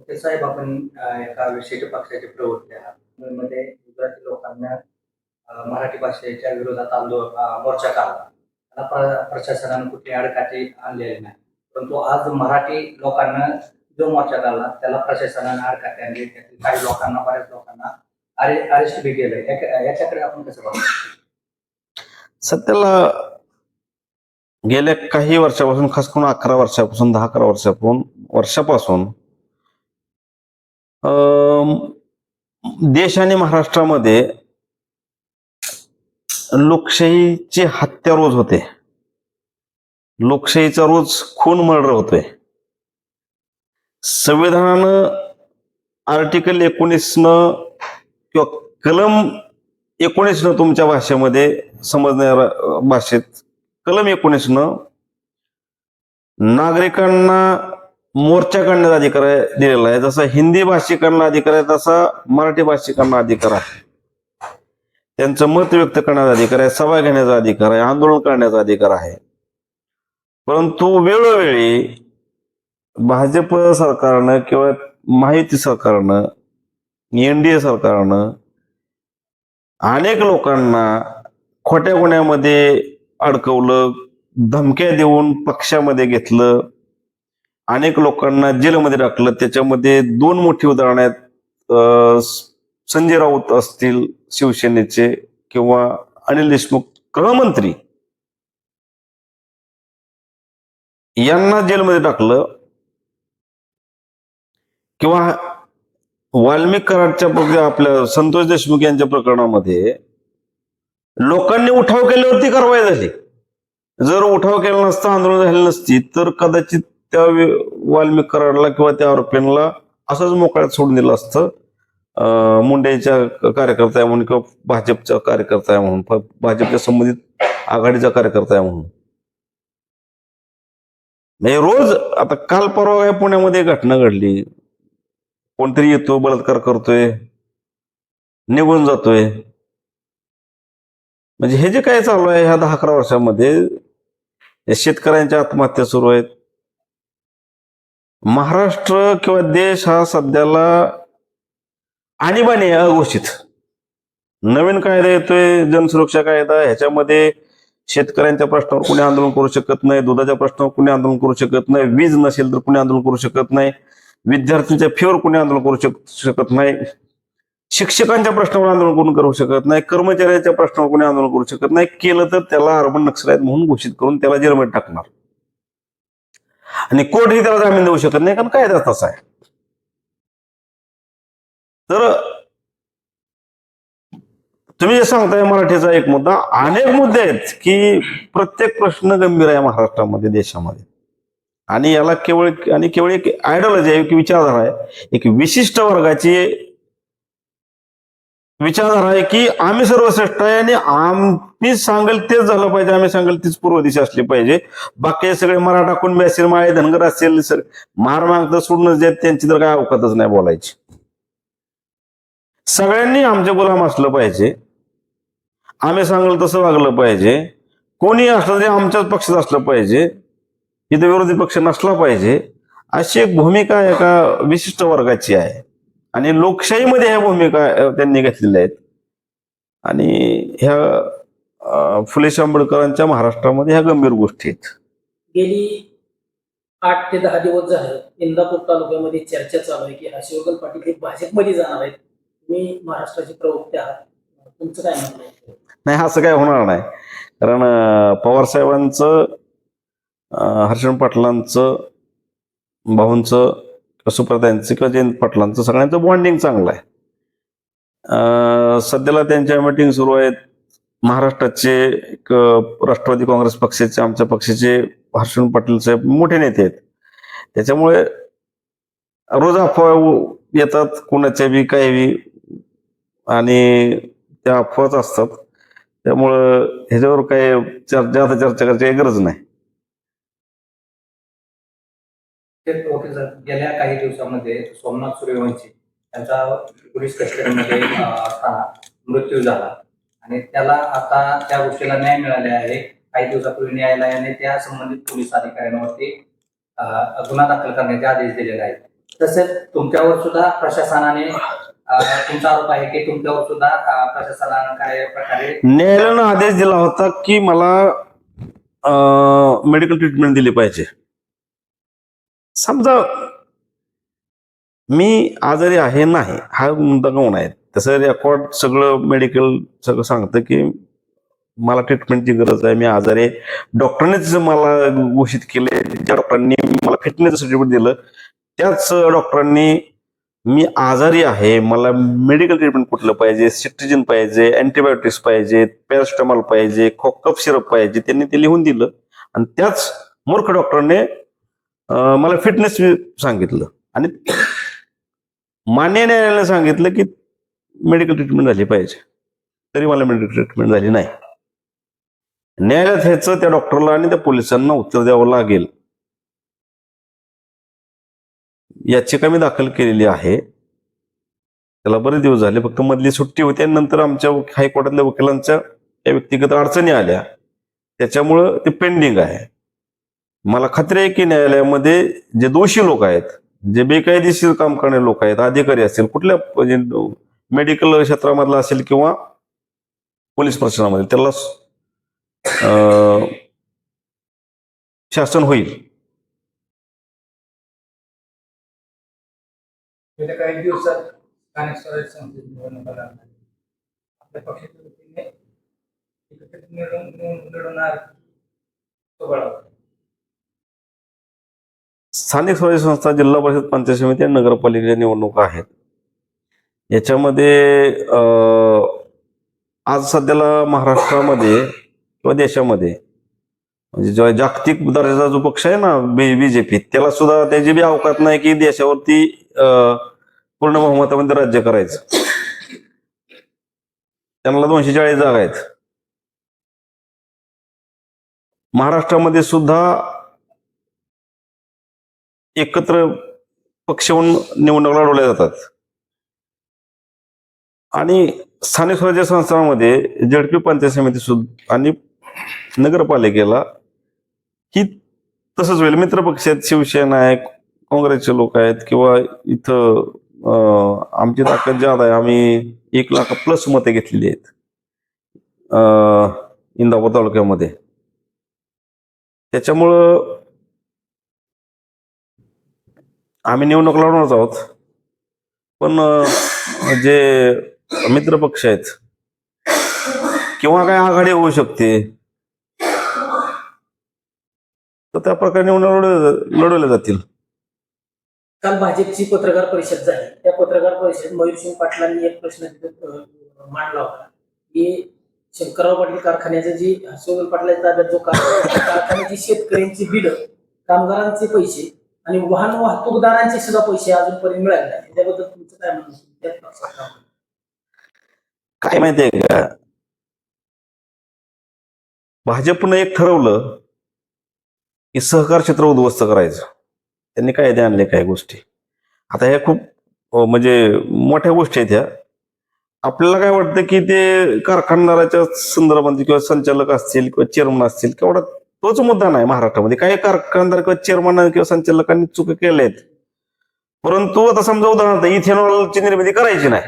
ते साहेब आपण एका विशिष्ट पक्षाचे प्रवृत्ती आहात. मुंबईमध्ये गुजराती लोकांना मराठी भाषेच्या विरोधात आंदोलन मोर्चा काढला. प्रशासनानं कुठली अडकाठी आणलेली नाही. परंतु आज मराठी लोकांना जो मोर्चा काढला त्याला प्रशासनानं अडकाठी आणली. त्यातील काही लोकांना बऱ्याच लोकांना अरे अरेस्ट बी केलं याच्याकडे आपण कसं बघतो सध्याला गेल्या काही वर्षापासून खास करून अकरा वर्षापासून दहा अकरा वर्षापासून वर्षापासून देश आणि महाराष्ट्रामध्ये लोकशाहीची हत्या रोज होते. लोकशाहीचा रोज खून मर्डर होतोय. संविधानानं आर्टिकल एकोणीसनं किंवा कलम एकोणीसनं तुमच्या भाषेमध्ये समजणाऱ्या भाषेत कलम एकोणीसनं नागरिकांना मोर्चा अधिकार दिलेला आहे. जसा हिंदी भाषिकांना अधिकार आहे तसा मराठी भाषिकांना अधिकार आहे. त्यांचं मत व्यक्त करण्याचा अधिकार आहे सभा घेण्याचा अधिकार आहे आंदोलन करण्याचा अधिकार आहे. परंतु वेळोवेळी भाजप सरकारनं किंवा माहिती सरकारनं एनडीए सरकारनं अनेक लोकांना खोट्या गुन्ह्यामध्ये अडकवलं धमक्या देऊन पक्षामध्ये घेतलं अनेक लोकांना जेलमध्ये टाकलं. त्याच्यामध्ये दोन मोठी उदाहरणं आहेत. संजय राऊत असतील शिवसेनेचे किंवा अनिल देशमुख गृहमंत्री. यांना जेलमध्ये टाकलं. किंवा वाल्मिक कराडच्या आपल्या संतोष देशमुख यांच्या प्रकरणामध्ये लोकांनी उठाव केल्यावरती कारवाई झाली. जर उठाव केला नसता आंदोलन झाले नसती तर कदाचित त्या वाल्मिक कराडला किंवा त्या आरोपींना असंच मोकळ्यात सोडून दिलं असतं. मुंडेच्या कार्यकर्ता आहे म्हणून किंवा भाजपचा कार्यकर्ता आहे म्हणून भाजपच्या संबंधित आघाडीचा कार्यकर्ता आहे म्हणून. नाही रोज आता काल परवा काय पुण्यामध्ये घटना घडली. कोणतरी येतो बलात्कार करतोय निघून जातोय. म्हणजे हे जे काय चालू आहे ह्या दहा अकरा वर्षामध्ये शेतकऱ्यांच्या आत्महत्या सुरू आहेत. महाराष्ट्र किंवा देश हा सध्याला आणीबाणी अघोषित. नवीन कायदा येतोय जनसुरक्षा कायदा ह्याच्यामध्ये शेतकऱ्यांच्या प्रश्नावर कुणी आंदोलन करू शकत नाही दुधाच्या प्रश्नावर कुणी आंदोलन करू शकत नाही वीज नसेल तर कुणी आंदोलन करू शकत नाही विद्यार्थ्यांच्या फीवर कुणी आंदोलन करू शक- शकत नाही शिक्षकांच्या प्रश्नावर आंदोलन कोण करू शकत नाही कर्मचाऱ्यांच्या प्रश्नावर कोणी आंदोलन करू शकत नाही केलं तर त्याला अर्बन आहेत म्हणून घोषित करून त्याला जेरमेट टाकणार. आणि कोर्टही त्याला जामीन देऊ शकत नाही कारण कायदा तसा आहे. तर तुम्ही जे सांगताय मराठीचा एक मुद्दा अनेक मुद्दे आहेत की प्रत्येक प्रश्न गंभीर आहे महाराष्ट्रामध्ये देशामध्ये. आणि याला केवळ आणि केवळ एक आयडियोलॉजी आहे एक विचारधारा आहे. एक विशिष्ट वर्गाची विचारधारा आहे की आम्ही सर्वश्रेष्ठ आहे आणि आम मी सांगेल तेच झालं पाहिजे आम्ही सांगेल तीच पूर्व दिशा असली पाहिजे. बाकी सगळे मराठा कुणबी असेल माळे धनगर असेल सर मार तर सोडून जे त्यांची तर काय अवकातच नाही बोलायची. सगळ्यांनी आमचे गुलाम असलं पाहिजे. आम्ही सांगेल तसं वागलं पाहिजे. कोणी असलं तरी आमच्याच पक्षात असलं पाहिजे. इथं विरोधी पक्ष नसला पाहिजे. अशी एक भूमिका एका विशिष्ट वर्गाची आहे. आणि लोकशाहीमध्ये ह्या भूमिका त्यांनी घेतलेल्या आहेत. आणि ह्या फुले आंबेडकरांच्या महाराष्ट्रामध्ये ह्या गंभीर गोष्टी आहेत. गेली आठ ते दहा दिवस झाले इंदापूर तालुक्यामध्ये चर्चा चालू आहे की हर्षवर्धन पाटील हे भाजपमध्ये जाणार आहेत. तुम्ही महाराष्ट्राचे प्रवक्ते आहात. तुमचं काय म्हणणं नाही असं काय होणार नाही. कारण पवार साहेबांचं हर्षण पाटलांचं भाऊंचं सुप्रताईंचं किंवा जयंत पाटलांचं सगळ्यांचं बॉन्डिंग चांगलं आहे. अ, सध्याला त्यांच्या मीटिंग सुरू आहेत. महाराष्ट्राचे एक राष्ट्रवादी काँग्रेस पक्षाचे आमच्या पक्षाचे हर्षण पाटील साहेब मोठे नेते आहेत. त्याच्यामुळे रोज अफवा येतात कोणाच्या बी काही बी आणि त्या अफवाच असतात. त्यामुळं ह्याच्यावर काही चर्चा जास्त चर्चा करायची काही गरज नाही. गेल्या काही दिवसामध्ये सोमनाथ सूर्यवंशी यांचा पोलीस कस्टडीमध्ये असताना मृत्यू झाला. आणि त्याला आता त्या गोष्टीला न्याय मिळाले आहे. काही दिवसापूर्वी न्यायालयाने त्या संबंधित पोलीस अधिकाऱ्यांवरती गुन्हा दाखल करण्याचे आदेश दिलेले आहेत. तसेच तुमच्यावर सुद्धा प्रशासनाने तुमचा आरोप आहे की तुमच्यावर सुद्धा प्रशासनानं काय प्रकारे न्यायालयानं आदेश दिला होता की मला मेडिकल ट्रीटमेंट दिली पाहिजे. समजा मी आजारी आहे नाही हा मुद्दा कोण आहे? तसं रेकॉर्ड सगळं मेडिकल सगळं सांगतं की मला ट्रीटमेंटची गरज आहे मी आजारी आहे. डॉक्टरनेच मला घोषित केले ज्या डॉक्टरांनी मला फिटनेस सर्टिफिकेट दिलं त्याच डॉक्टरांनी मी आजारी आहे मला मेडिकल ट्रीटमेंट कुठलं पाहिजे सिट्रिजिन पाहिजे अँटीबायोटिक्स पाहिजे पॅरासिटामॉल पाहिजे खोकप सिरप पाहिजे त्यांनी ते लिहून दिलं. आणि त्याच मूर्ख डॉक्टरने मला फिटनेस सांगितलं. आणि मान्य न्यायालयाने सांगितलं की मेडिकल ट्रीटमेंट झाली पाहिजे. तरी मला मेडिकल ट्रीटमेंट झाली नाही. न्यायालयात ह्याचं त्या डॉक्टरला आणि त्या पोलिसांना उत्तर द्यावं लागेल. याचिका मी दाखल केलेली आहे. त्याला बरेच दिवस झाले फक्त मधली सुट्टी होती आणि नंतर आमच्या हायकोर्टातल्या वकिलांच्या त्या व्यक्तिगत अडचणी आल्या. त्याच्यामुळं ते पेंडिंग आहे. मला खात्री आहे की न्यायालयामध्ये जे दोषी लोक आहेत जे बेकायदेशीर काम करणारे लोक आहेत अधिकारी असतील कुठल्या म्हणजे मेडिकल क्षेत्रामधला असेल किंवा पोलीस प्रशासनामध्ये त्याला शासन होईल. गेल्या काही दिवसात स्थानिक स्वराज्य संस्थेची निवडणुका लागणार आपल्या पक्षाच्या वतीने एकत्रित निवडून निवडून- निवडणार सोबळावर. स्थानिक स्वराज्य संस्था जिल्हा परिषद पंचायत समिती आणि नगरपालिकेच्या निवडणुका आहेत. याच्यामध्ये आज सध्याला महाराष्ट्रामध्ये किंवा देशामध्ये म्हणजे जो जागतिक दर्जाचा जो पक्ष आहे ना बीजेपी त्याला सुद्धा त्याची बी अवकात नाही की देशावरती अं, पूर्ण बहुमतामध्ये राज्य करायचं. त्यांना दोनशे चाळीस जागा आहेत. महाराष्ट्रामध्ये सुद्धा एकत्र पक्ष म्हणून निवडणूक लढवल्या जातात. आणि स्थानिक स्वराज्य संस्थांमध्ये झडपी पंचायत समिती सुद्धा आणि नगरपालिकेला ही तसंच होईल. मित्र पक्ष आहेत शिवसेना आहे काँग्रेसचे लोक आहेत किंवा इथं आमची ताकद ज्यादा आहे. आम्ही एक लाख प्लस मते घेतलेली आहेत इंदापूर तालुक्यामध्ये. त्याच्यामुळं आम्ही निवडणूक लावणारच आहोत. पण जे मित्र पक्ष आहेत. किंवा काय आघाडी होऊ शकते. तर त्या प्रकारे निवडणूक लढवल्या जातील. काल भाजपची पत्रकार परिषद झाली. त्या पत्रकार परिषदेत मयूरसिंग पाटलांनी एक प्रश्न मांडला होता. की शंकरराव पाटील कारखान्याचं जी हर्षवर्धन पाटलाच्या ताब्यात जो कारखान्याची शेतकऱ्यांची बिल कामगारांचे पैसे आणि वाहन वाहतूकदारांचे सुद्धा पैसे अजूनपर्यंत मिळाले नाही त्याबद्दल तुमचं काय म्हणणं आहे? त्याच पक्षात काम करतो. काय माहितीये का? भाजपनं एक ठरवलं की सहकार क्षेत्र उद्ध्वस्त करायचं. त्यांनी कायदे आणले काही गोष्टी? आता ह्या खूप म्हणजे मोठ्या गोष्टी आहेत ह्या. आपल्याला काय वाटतं की ते कारखानदाराच्या संदर्भात किंवा संचालक असतील किंवा चेअरमन असतील केवढा तोच मुद्दा नाही महाराष्ट्रामध्ये. काही कारखानदार किंवा चेअरमन किंवा संचालकांनी चुका केल्या आहेत परंतु आता समजा उदाहरणार्थ इथेनॉलची निर्मिती करायची नाही.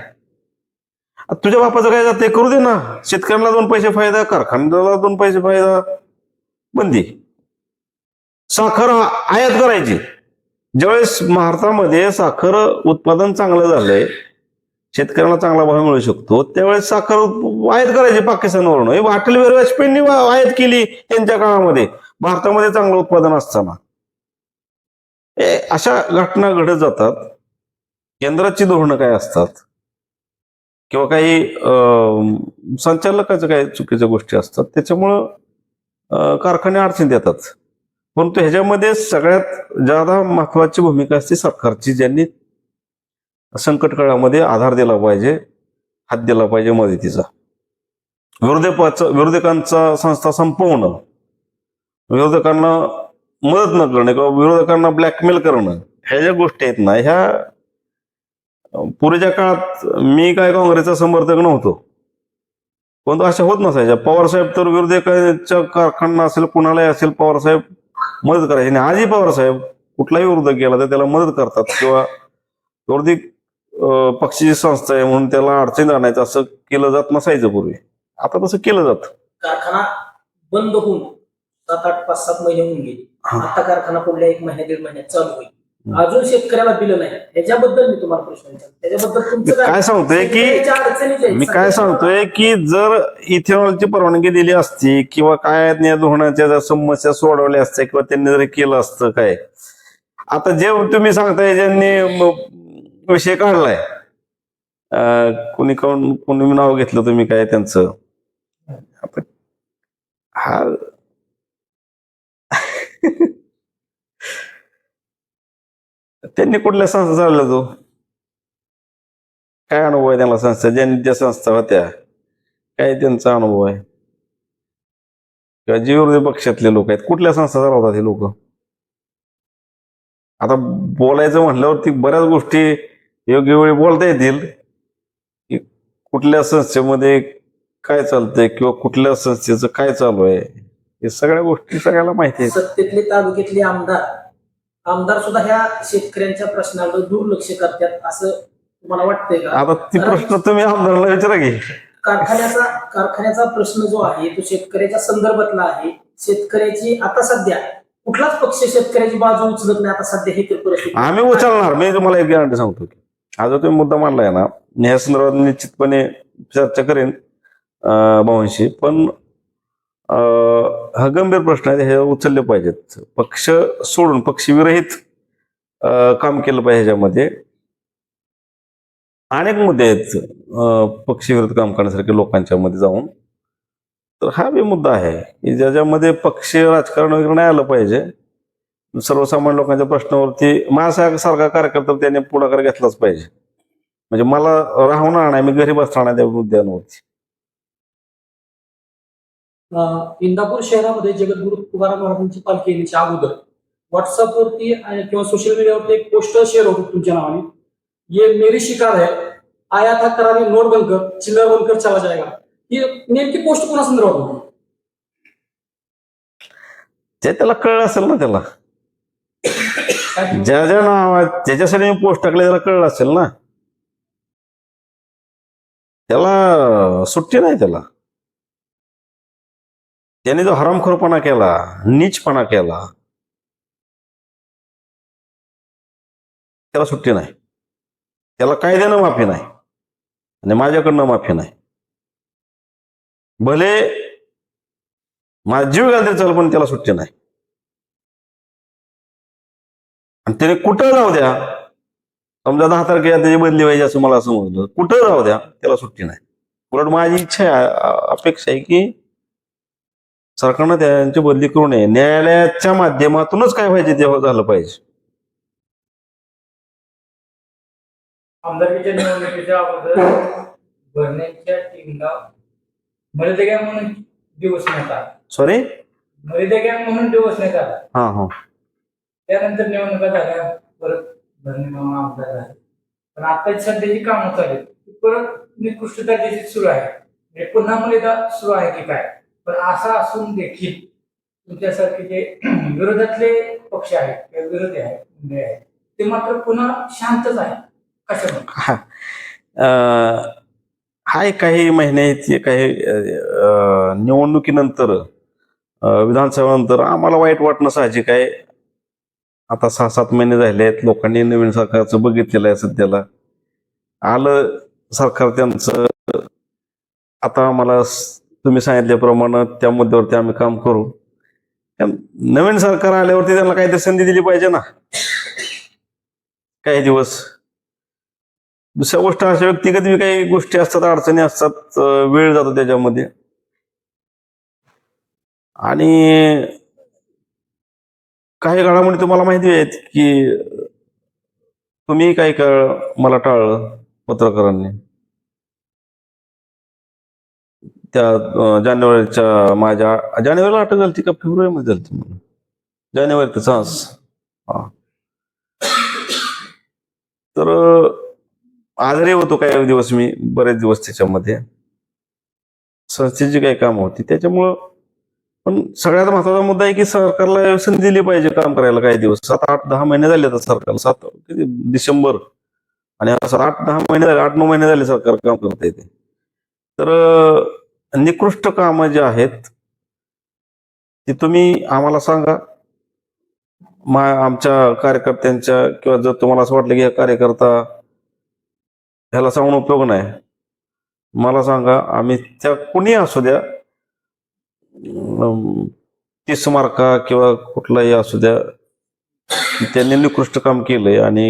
तुझ्या बापाचं काय जाते? करू दे ना. शेतकऱ्यांना दोन पैसे फायदा कारखान्याला दोन पैसे फायदा. बंदी साखर आयात करायची. ज्यावेळेस भारतामध्ये साखर उत्पादन चांगलं झालंय शेतकऱ्यांना चांगला भाव मिळू शकतो त्यावेळेस साखर आयात करायची पाकिस्तानवरून. हे अटल बिहारी वाजपेयींनी आयात केली त्यांच्या काळामध्ये. भारतामध्ये चांगलं उत्पादन असताना. ए अशा घटना घडत जातात. केंद्राची धोरणं काय असतात? किंवा काही संचालकाचं संचालकाच्या काही चुकीच्या गोष्टी असतात त्याच्यामुळं कारखाने अडचणीत येतात. परंतु ह्याच्यामध्ये सगळ्यात जादा महत्वाची भूमिका असते सरकारची ज्यांनी संकट काळामध्ये आधार दिला पाहिजे हात दिला पाहिजे मदतीचा. विरोधकाचा विरोधकांचा संस्था संपवणं विरोधकांना मदत न करणं किंवा विरोधकांना ब्लॅकमेल करणं ह्या ज्या गोष्टी आहेत ना ह्या पुरेच्या काळात मी काय काँग्रेसचा समर्थक नव्हतो. परंतु अशा होत नसायच्या. पवारसाहेब तर विरोधकांच्या कारखाना असेल कुणालाही असेल पवारसाहेब मदत करायचे आणि आजही पवारसाहेब कुठलाही विरोध केला तर त्याला मदत करतात किंवा वरती अं, पक्षाची संस्था आहे म्हणून त्याला अडचणीत आणायचं असं केलं जात नसायचं पूर्वी. आता तसं केलं जातं. कारखाना बंद होऊन सात आठ पाच सात महिने होऊन गेले. आता कारखाना पुढल्या एक महिन्या दीड महिन्यात चालू होईल. अजून शेतकऱ्याला दिलं नाही. त्याच्याबद्दल मी तुम्हाला प्रश्न त्याच्याबद्दल तुमचं काय सांगतोय की मी काय सांगतोय की जर इथेनॉलची परवानगी दिली असती किंवा काय धोरणाच्या जर समस्या सोडवल्या असत्या किंवा त्यांनी जर केलं असतं काय. आता जे तुम्ही सांगताय ज्यांनी विषय काढलाय. कोणी कोण कोणी नाव घेतलं तुम्ही काय त्यांचं? आता हा त्यांनी कुठल्या संस्था चालल्या तो? काय अनुभव आहे त्यांना संस्था? ज्यांनी त्या संस्था होत्या काय त्यांचा अनुभव आहे? किंवा जीवृद्धी पक्षातले लोक आहेत कुठल्या संस्था चालवतात हे लोक? आता बोलायचं म्हटल्यावरती बऱ्याच गोष्टी योग्य वेळी बोलता येतील. की कुठल्या संस्थेमध्ये काय चालतंय किंवा कुठल्या संस्थेचं काय चालू आहे? हे सगळ्या गोष्टी सगळ्याला माहिती आहे सत्तेतले तालुक्यातले आमदार आमदार सुद्धा ह्या शेतकऱ्यांच्या प्रश्नावर दुर्लक्ष करतात असं तुम्हाला वाटतंय का? आता ती प्रश्न तुम्ही आमदाराला विचारा की. कारखान्याचा कारखान्याचा प्रश्न जो आहे तो शेतकऱ्याच्या संदर्भातला आहे. शेतकऱ्याची आता सध्या कुठलाच पक्ष शेतकऱ्याची बाजू उचलत नाही आता सध्या ही तर परिस्थिती आम्ही उचलणार मी तुम्हाला एक गॅरंटी सांगतो की. आज जो तुम्ही मुद्दा मांडलाय ना मी ह्या संदर्भात निश्चितपणे चर्चा करेन अं, भावांशी. पण हा गंभीर प्रश्न आहे हे उचलले पाहिजेत. पक्ष सोडून पक्षविरहित काम केलं पाहिजे ह्याच्यामध्ये. अनेक मुद्दे आहेत अं, पक्षविरोध काम करण्यासारखे लोकांच्या मध्ये जाऊन. तर हा बी मुद्दा आहे की ज्याच्यामध्ये पक्ष राजकारण वगैरे नाही आलं पाहिजे. सर्वसामान्य लोकांच्या प्रश्नावरती माझ्यासारखा कार्यकर्ता त्याने पुढाकार घेतलाच पाहिजे. म्हणजे मला राहणार नाही मी घरी बसणार नाही त्या मुद्द्यांवरती. इंदापूर शहरामध्ये जगद्गुरु तुकाराम महाराजांची पालखी येण्याच्या अगोदर. व्हॉट्सअपवरती आणि किंवा सोशल मीडियावरती एक पोस्टर शेअर होतो तुमच्या नावाने. ये मेरी शिकार है, आया था करारी नोट बनकर चिल्लर बनकर चला जाएगा. ही नेमकी पोस्ट कोणा संदर्भात होती? ते त्याला कळलं असेल ना त्याला. ज्या ज्या पोस्ट टाकले त्याला कळलं असेल ना. त्याला सुट्टी नाही त्याला. त्याने जो हरामखोरपणा केला नीचपणा केला त्याला सुट्टी नाही. त्याला कायद्यानं माफी नाही. आणि माझ्याकडनं माफी नाही. भले माझा जीव घालते चाल पण त्याला सुट्टी नाही. आणि त्याने कुठं जाऊ द्या समजा दहा तारखेला त्याची बदली व्हायची असं मला समजलं कुठं राहू द्या त्याला सुट्टी नाही. उलट माझी इच्छा आहे अपेक्षा आहे की सरकारनं त्यांची बदली करू नये. न्यायालयाच्या माध्यमातूनच काय पाहिजे ते झालं पाहिजे. आमदारकीच्या निवडणुकीच्या अगोदर भरण्याच्या टीमला गँग म्हणून दिवस नेत. सॉरी गँग म्हणून दिवस नेत. आला हा हा. त्यानंतर निवडणुका झाल्या परत भरणे मामा आमदार झाले. पण आता सध्याची कामं चालू आहेत. परत निकृष्ट दर्जाची सुरू आहे. म्हणजे पुन्हा मलिदा सुरू आहे की काय? पण असा असून देखील तुमच्यासारखे जे विरोधातले पक्ष आहेत किंवा विरोधी आहेत मंडळी आहेत ते मात्र पुन्हा शांतच आहे कशामुळे हाय काही महिन्याची काही निवडणुकीनंतर विधानसभेनंतर आम्हाला वाईट वाटणं साहजिक आहे. आता सहा सात महिने झाले आहेत लोकांनी नवीन सरकारचं बघितलेलं आहे सध्याला. आलं सरकार त्यांचं. आता आम्हाला तुम्ही सांगितल्याप्रमाणे त्या मुद्द्यावरती आम्ही काम करू. नवीन सरकार आल्यावरती त्यांना काहीतरी संधी दिली पाहिजे ना. काही दिवस. दुसऱ्या गोष्ट अशा व्यक्तिगत बी काही गोष्टी असतात अडचणी असतात वेळ जातो त्याच्यामध्ये. आणि काही काळामध्ये तुम्हाला माहिती आहे की तुम्ही काही काळ मला टाळलं पत्रकारांनी. त्या जानेवारीच्या माझ्या जानेवारीला अटक झाली का? फेब्रुवारीमध्ये झाली म्हणून. जानेवारी तर हा. तर आजारी होतो काही दिवस मी बरेच दिवस त्याच्यामध्ये. संस्थेची काही कामं होती. त्याच्यामुळं पण सगळ्यात महत्त्वाचा मुद्दा आहे की सरकारला संधी दिली पाहिजे काम करायला काही दिवस. सात आठ दहा महिने झाले आता सरकारला. सात किती? डिसेंबर. आणि सात आठ दहा महिने झाले आठ नऊ महिने झाले सरकार काम करत येते तर निकृष्ट कामं जे आहेत ती तुम्ही आम्हाला सांगा. मा आमच्या कार्यकर्त्यांच्या किंवा जर तुम्हाला असं वाटलं की हा कार्यकर्ता ह्याला सांगून उपयोग नाही मला सांगा आम्ही त्या कुणी असू द्या तीस मार्का किंवा कुठलाही असू द्या त्यांनी निकृष्ट काम केलंय आणि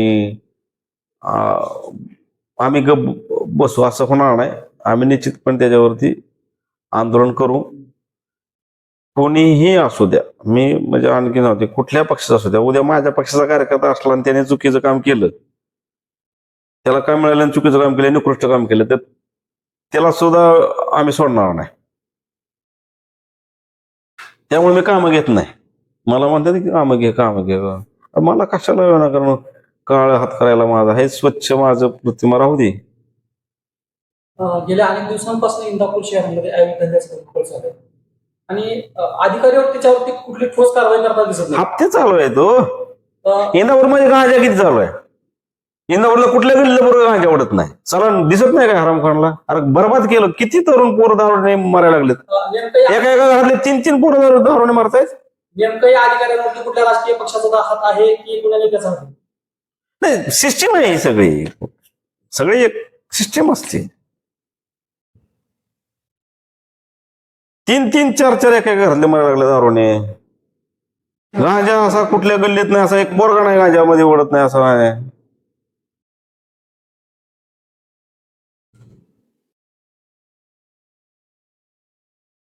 आम्ही गप बसू असं होणार नाही. आम्ही निश्चितपणे त्याच्यावरती आंदोलन करू. कोणीही असू द्या. मी म्हणजे आणखी नव्हते कुठल्या पक्षाचा असू द्या. उद्या माझ्या पक्षाचा कार्यकर्ता असला आणि त्याने चुकीचं काम केलं. त्याला काय मिळालं आणि चुकीचं काम केलं निकृष्ट काम केलं तर त्याला सुद्धा आम्ही सोडणार नाही. त्यामुळे मी कामं घेत नाही. मला म्हणतात की कामं घे कामं घे. मला कशाला वेळा कारण? काळ हात करायला माझा. हे स्वच्छ माझं प्रतिमा राहू दे. गेल्या अनेक दिवसांपासून इंदापूर शहरामध्ये धंद्याचा धुडगूस चालू आहे. आणि अं, अधिकाऱ्यावर त्याच्यावरती कुठली ठोस कारवाई करता दिसत नाही. हप्ते चालू आहे तो अं, इंदापूरमध्ये गांजा किती चालू आहे? इंदापूरला कुठल्या गल्लीला बरोबर गांजा आवडत नाही? चला दिसत नाही का हरामखानला अरे बरबाद केलं. किती तरुण पोरं दारूने मारायला लागलेत? एका एका घरातले तीन तीन पोरं दारू दारूने मारतायत? नेमकं या अधिकाऱ्यांवरती कुठल्या राजकीय पक्षाचा हात आहे की आहे? नाही सिस्टीम आहे ही सगळी. सगळी एक सिस्टीम असते. तीन तीन चार चार एका घरातले मारायला लागले दारूने. गांजा असा कुठल्या गल्लीत नाही असा एक बोरगा नाही गांजामध्ये ओढत नाही असा